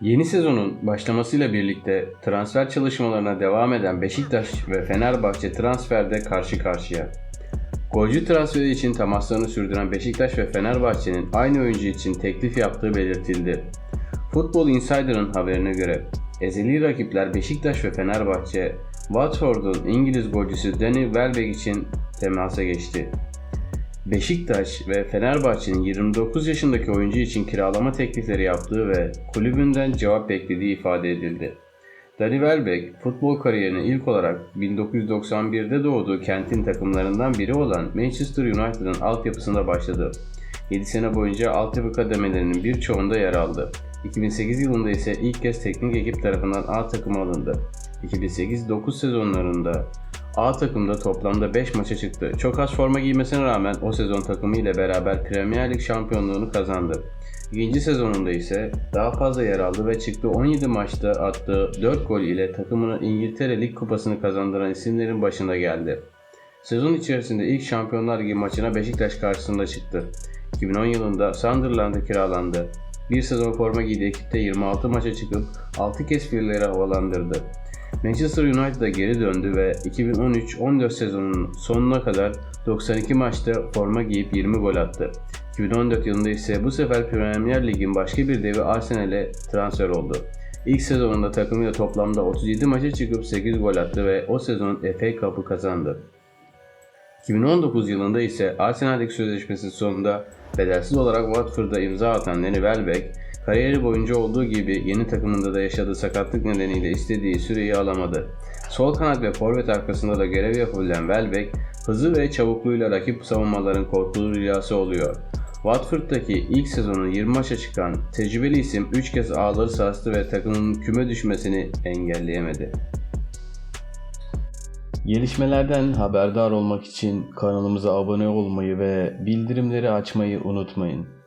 Yeni sezonun başlamasıyla birlikte transfer çalışmalarına devam eden Beşiktaş ve Fenerbahçe transferde karşı karşıya. Golcü transferi için temaslarını sürdüren Beşiktaş ve Fenerbahçe'nin aynı oyuncu için teklif yaptığı belirtildi. Football Insider'ın haberine göre ezeli rakipler Beşiktaş ve Fenerbahçe, Watford'un İngiliz golcüsü Danny Welbeck için temasa geçti. Beşiktaş ve Fenerbahçe'nin 29 yaşındaki oyuncu için kiralama teklifleri yaptığı ve kulübünden cevap beklediği ifade edildi. Danny Welbeck, futbol kariyerine ilk olarak 1991'de doğduğu kentin takımlarından biri olan Manchester United'ın altyapısında başladı. 7 sene boyunca altyapı kademelerinin birçoğunda yer aldı. 2008 yılında ise ilk kez teknik ekip tarafından A takıma alındı. 2008-9 sezonlarında A takımda toplamda 5 maça çıktı. Çok az forma giymesine rağmen o sezon takımı ile beraber Premier Lig şampiyonluğunu kazandı. İkinci sezonunda ise daha fazla yer aldı ve çıktı 17 maçta attığı 4 gol ile takımına İngiltere Lig Kupası'nı kazandıran isimlerin başında geldi. Sezon içerisinde ilk Şampiyonlar Ligi maçına Beşiktaş karşısında çıktı. 2010 yılında Sunderland'a kiralandı. Bir sezon forma giydi ekipte 26 maça çıkıp 6 kez filileri havalandırdı. Manchester United'a geri döndü ve 2013-14 sezonunun sonuna kadar 92 maçta forma giyip 20 gol attı. 2014 yılında ise bu sefer Premier Lig'in başka bir devi Arsenal'e transfer oldu. İlk sezonunda takımıyla toplamda 37 maça çıkıp 8 gol attı ve o sezon FA Cup'ı kazandı. 2019 yılında ise Arsenal'deki sözleşmesi sonunda bedelsiz olarak Watford'a imza atan Danny Welbeck, kariyeri boyunca olduğu gibi yeni takımında da yaşadığı sakatlık nedeniyle istediği süreyi alamadı. Sol kanat ve forvet arkasında da görev yapabilen Welbeck, hızı ve çabukluğuyla rakip savunmaların korkulu rüyası oluyor. Watford'daki ilk sezonu 20 maça çıkan tecrübeli isim 3 kez ağları sarstı ve takımın küme düşmesini engelleyemedi. Gelişmelerden haberdar olmak için kanalımıza abone olmayı ve bildirimleri açmayı unutmayın.